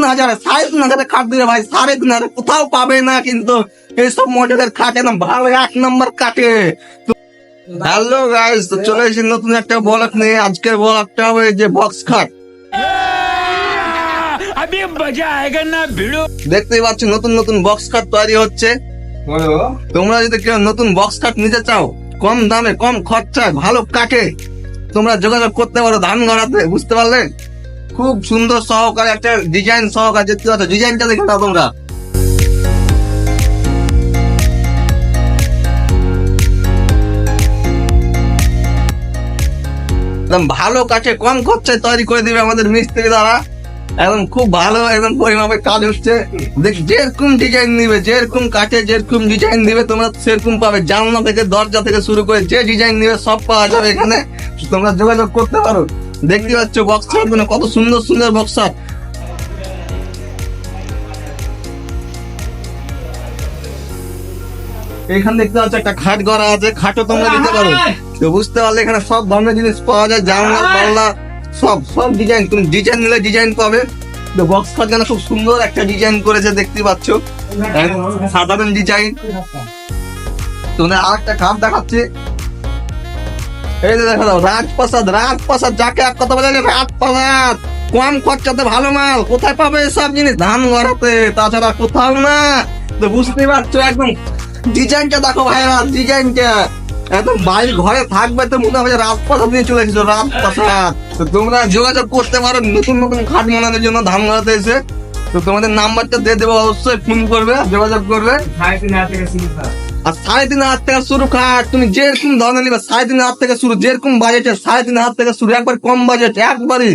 তিন হাজার সাড়ে তিন হাজারে খাট দিলে ভাই সাড়ে তিন হাজারে কোথাও পাবে না কিন্তু এইসব মডেলের খাট একদম ভালো এক নম্বর কাটে। হ্যালো গাইস তো চলে এসেছি নতুন একটা বলক নিয়ে। আজকের বলকটা হবে যে বক্স খাট পাচ্ছ নতুন নতুন বক্স খাট তৈরি হচ্ছে। তোমরা যদি কেউ নতুন বক্স খাট নিতে চাও কম দামে কম খরচায় ভালো কাটে তোমরা যোগাযোগ করতে পারো ধান গড়াতে বুঝতে পারলে? খুব সুন্দর সহকারে একটা ডিজাইন সহকারে দেখতে পাচ্ছ। ডিজাইনটা দেখে নাও তোমরা। একদম ভালো কাঠে কম খরচায় তৈরি করে দিবে আমাদের মিস্ত্রি দ্বারা একদম খুব ভালো একদম পরিমাপে কাজ হচ্ছে। যেরকম ডিজাইন নিবে, যেরকম কাঠে যেরকম ডিজাইন দিবে তোমরা সেরকম পাবে। জানলা থেকে, দরজা থেকে শুরু করে যে ডিজাইন নিবে, সব পাওয়া যাবে এখানে। তোমরা যোগাযোগ করতে পারো। দেখতে পাচ্ছ বক্সার মানে কত সুন্দর সুন্দর বক্সার এখানে দেখতে পাচ্ছ একটা খাট করা আছে খাটও তোমরা দিতে পারো। তো বুঝতে পারলে এখানে সব ধরনের জিনিস পাওয়া যায় জানলা পাল্লা সব সব ডিজাইন তুমি ডিজাইন নিলে ডিজাইন পাবে। তো বক্স খাট যেন খুব সুন্দর একটা ডিজাইন করেছে দেখতে পাচ্ছ। সাধারণ ডিজাইন তোমাদের আর একটা খাট দেখাচ্ছি। এই যে দেখা রাজপ্রাসাদ রাজপ্রাসাদ যাকে এক কথা বলে রাজপ্রাসাদ। কম খরচাতে ভালো মাল? কোথায় পাবে সব জিনিস? ধান গড়াতে, তাছাড়া কোথাও না। তো বুঝতেই পারছ একদম ডিজাইনটা দেখো ভাইরা ডিজাইনটা। একদম বাড়ির ঘরে থাকবে তো মনে হবে রাজপ্রাসাদ নিয়ে চলে এসেছ, রাজপ্রাসাদ। তো তোমরা যোগাযোগ করতে পারো, নতুন নতুন খাট বানানোর জন্য ধান গড়াতে এসে। তো তোমাদের নাম্বারটা দিয়ে দেবো, অবশ্যই ফোন করবে, যোগাযোগ করবে। আর সাড়ে তিন হাজার থেকে শুরু খাট। তুমি যেরকম ধরনের নিবে, সাড়ে তিন হাজার থেকে শুরু, যেরকম বাজেটের সাড়ে তিন হাজার থেকে শুরু, একবার কম বাজেট একবারই।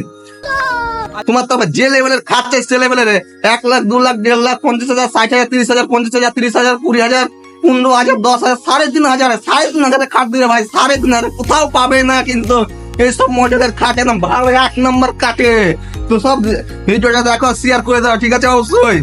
তোমার তো আবার যে লেভেলের খাট চাই, সে লেভেলের এক লাখ, দু লাখ, দেড় লাখ, পঞ্চাশ হাজার, ষাট হাজার, তিরিশ হাজার, পঞ্চাশ হাজার, তিরিশ হাজার, কুড়ি হাজার, পনেরো হাজার, দশ হাজার, সাড়ে তিন হাজার, সাড়ে তিন হাজারে খাট দিলে ভাই, সাড়ে তিন হাজার। কোথাও পাবে না কিন্তু এইসব মডেলের খাট একদম ভালো, এক নম্বর কাটে তো সব ভিডিওটা দেখো শেয়ার করে দাও, ঠিক আছে অবশ্যই?